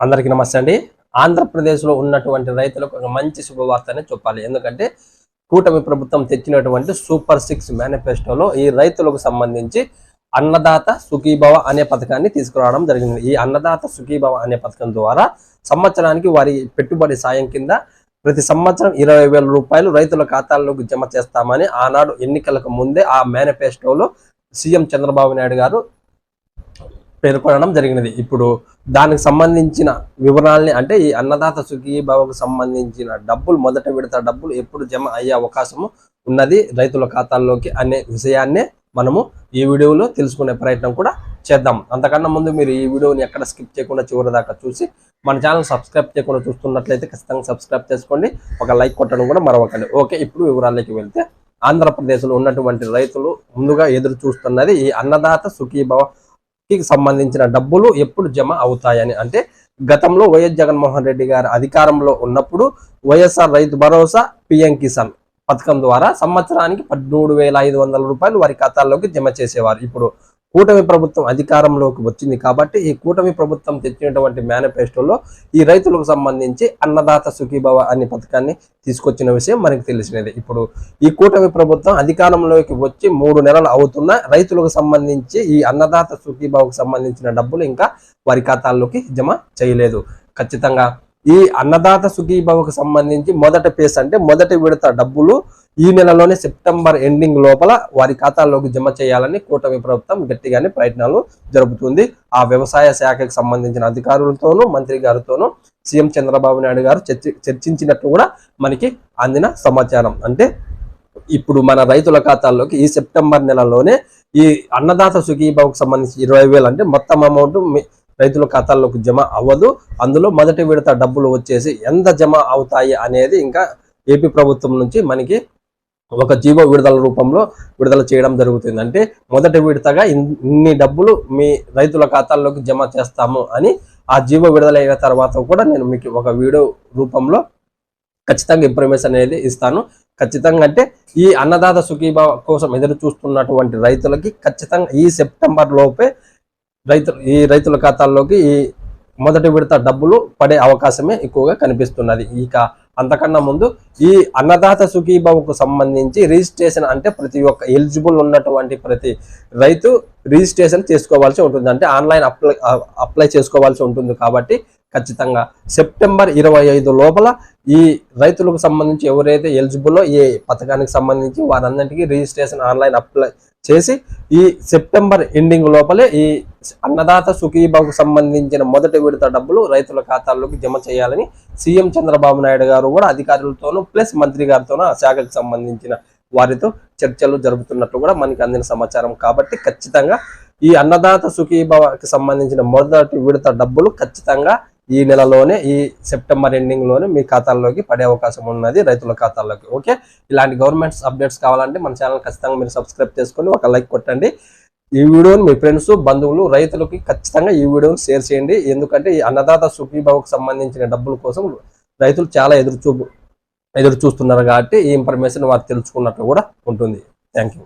అందరికీ నమస్తే అండి. ఆంధ్రప్రదేశ్లో ఉన్నటువంటి రైతులకు ఒక మంచి శుభవార్తనే చెప్పాలి. ఎందుకంటే కూటమి ప్రభుత్వం తెచ్చినటువంటి సూపర్ సిక్స్ మేనిఫెస్టోలో ఈ రైతులకు సంబంధించి అన్నదాత సుఖీభవ అనే పథకాన్ని తీసుకురావడం జరిగింది. ఈ అన్నదాత సుఖీభవ అనే పథకం ద్వారా సంవత్సరానికి వారి పెట్టుబడి సాయం కింద ప్రతి సంవత్సరం ఇరవై వేల రూపాయలు రైతుల ఖాతాల్లోకి జమ చేస్తామని ఆనాడు ఎన్నికలకు ముందే ఆ మేనిఫెస్టోలో సీఎం చంద్రబాబు నాయుడు గారు పేర్కొనడం జరిగినది. ఇప్పుడు దానికి సంబంధించిన వివరాలని అంటే ఈ అన్నదాత సుఖీభావకు సంబంధించిన డబ్బులు మొదట విడత డబ్బులు ఎప్పుడు జమ అయ్యే అవకాశము ఉన్నది రైతుల ఖాతాల్లోకి అనే విషయాన్నే మనము ఈ వీడియోలో తెలుసుకునే ప్రయత్నం కూడా చేద్దాం. అంతకన్నా ముందు మీరు ఈ వీడియోని ఎక్కడ స్కిప్ చేయకుండా చివరి దాకా చూసి మన ఛానల్ సబ్స్క్రైబ్ చేయకుండా చూస్తున్నట్లయితే ఖచ్చితంగా సబ్స్క్రైబ్ చేసుకోండి. ఒక లైక్ కొట్టడం కూడా మరవకండి. ఓకే ఇప్పుడు వివరాల్లోకి వెళ్తే ఆంధ్రప్రదేశ్లో ఉన్నటువంటి రైతులు ముందుగా ఎదురు చూస్తున్నది ఈ అన్నదాత సుఖీభవ కి సంబంధించిన డబ్బులు ఎప్పుడు జమ అవుతాయని. అంటే గతంలో వైఎస్ జగన్మోహన్ రెడ్డి గారు అధికారంలో ఉన్నప్పుడు వైఎస్ఆర్ రైతు భరోసా పిఎం కిసాన్ పథకం ద్వారా సంవత్సరానికి పదమూడు వేల ఐదు వందల రూపాయలు వారి ఖాతాల్లోకి జమ చేసేవారు. ఇప్పుడు కూటమి ప్రభుత్వం అధికారంలోకి వచ్చింది కాబట్టి ఈ కూటమి ప్రభుత్వం తెచ్చినటువంటి మేనిఫెస్టోలో ఈ రైతులకు సంబంధించి అన్నదాత సుఖీభవ అనే పథకాన్ని తీసుకొచ్చిన విషయం మనకు తెలిసినది. ఇప్పుడు ఈ కూటమి ప్రభుత్వం అధికారంలోకి వచ్చి మూడు నెలలు అవుతున్న రైతులకు సంబంధించి ఈ అన్నదాత సుఖీభావకు సంబంధించిన డబ్బులు ఇంకా వారి ఖాతాల్లోకి జమ చేయలేదు. ఖచ్చితంగా ఈ అన్నదాత సుఖీభావకు సంబంధించి మొదటి పేస్ అంటే మొదటి విడత డబ్బులు ఈ నెలలోనే సెప్టెంబర్ ఎండింగ్ లోపల వారి ఖాతాల్లోకి జమ చేయాలని కూటమి ప్రభుత్వం గట్టిగానే ప్రయత్నాలు జరుపుతుంది. ఆ వ్యవసాయ శాఖకు సంబంధించిన అధికారులతోనూ మంత్రి గారితోనూ సీఎం చంద్రబాబు నాయుడు గారు చర్చి చర్చించినట్టు కూడా మనకి అందిన సమాచారం. అంటే ఇప్పుడు మన రైతుల ఖాతాల్లోకి ఈ సెప్టెంబర్ నెలలోనే ఈ అన్నదాత సుఖీభావకు సంబంధించి ఇరవై వేలు అంటే మొత్తం అమౌంట్ రైతుల ఖాతాల్లోకి జమ అవ్వదు. అందులో మొదటి విడత డబ్బులు వచ్చేసి ఎంత జమ అవుతాయి అనేది ఇంకా ఏపీ ప్రభుత్వం నుంచి మనకి ఒక జీవో విడుదల రూపంలో విడుదల చేయడం జరుగుతుంది. అంటే మొదటి విడతగా ఇన్ని డబ్బులు మీ రైతుల ఖాతాల్లోకి జమ చేస్తాము అని ఆ జీవో విడుదలైన తర్వాత కూడా నేను మీకు ఒక వీడియో రూపంలో ఖచ్చితంగా ఇన్ఫర్మేషన్ అనేది ఇస్తాను. ఖచ్చితంగా అంటే ఈ అన్నదాత సుఖీభావ కోసం ఎదురు చూస్తున్నటువంటి రైతులకి ఖచ్చితంగా ఈ సెప్టెంబర్ లోపే రైతులు ఈ రైతుల ఖాతాల్లోకి ఈ మొదటి విడత డబ్బులు పడే అవకాశమే ఎక్కువగా కనిపిస్తున్నది. ఇక అంతకన్నా ముందు ఈ అన్నదాత సుఖీభావకు సంబంధించి రిజిస్ట్రేషన్ అంటే ప్రతి ఒక్క ఎలిజిబుల్ ఉన్నటువంటి ప్రతి రైతు రిజిస్ట్రేషన్ చేసుకోవాల్సి ఉంటుంది. అంటే ఆన్లైన్ అప్లై అప్లై చేసుకోవాల్సి ఉంటుంది కాబట్టి ఖచ్చితంగా. సెప్టెంబర్ ఇరవై ఐదు లోపల ఈ రైతులకు సంబంధించి ఎవరైతే ఎలిజిబుల్లో ఈ పథకానికి సంబంధించి వారందరికీ రిజిస్ట్రేషన్ ఆన్లైన్ అప్లై చేసి ఈ సెప్టెంబర్ ఎండింగ్ లోపలే ఈ అన్నదాత సుఖీబాబుకు సంబంధించిన మొదటి విడత డబ్బులు రైతుల ఖాతాల్లోకి జమ చేయాలని సీఎం చంద్రబాబు నాయుడు గారు కూడా అధికారులతోనూ ప్లస్ మంత్రి గారితోనూ ఆ శాఖకు సంబంధించిన వారితో చర్చలు జరుపుతున్నట్టు కూడా మనకి అందిన సమాచారం. కాబట్టి ఖచ్చితంగా ఈ అన్నదాత సుఖీభావకి సంబంధించిన మొదటి విడత డబ్బులు ఖచ్చితంగా ఈ నెలలోనే ఈ సెప్టెంబర్ ఎండింగ్లోనే మీ ఖాతాల్లోకి పడే అవకాశం ఉన్నది రైతుల ఖాతాల్లోకి ఓకే? ఇలాంటి గవర్నమెంట్స్ అప్డేట్స్ కావాలంటే మన ఛానల్ ఖచ్చితంగా మీరు సబ్స్క్రైబ్ చేసుకొని ఒక లైక్ కొట్టండి. ఈ వీడియోని మీ ఫ్రెండ్స్ బంధువులు రైతులకి ఖచ్చితంగా ఈ వీడియోని షేర్ చేయండి. ఎందుకంటే ఈ అన్నదాత సుఖీభావకు సంబంధించిన డబ్బుల కోసం రైతులు చాలా ఎదురు చూపు ఎదురు చూస్తున్నారు కాబట్టి ఈ ఇన్ఫర్మేషన్ వారు తెలుసుకున్నట్లు కూడా ఉంటుంది. Thank you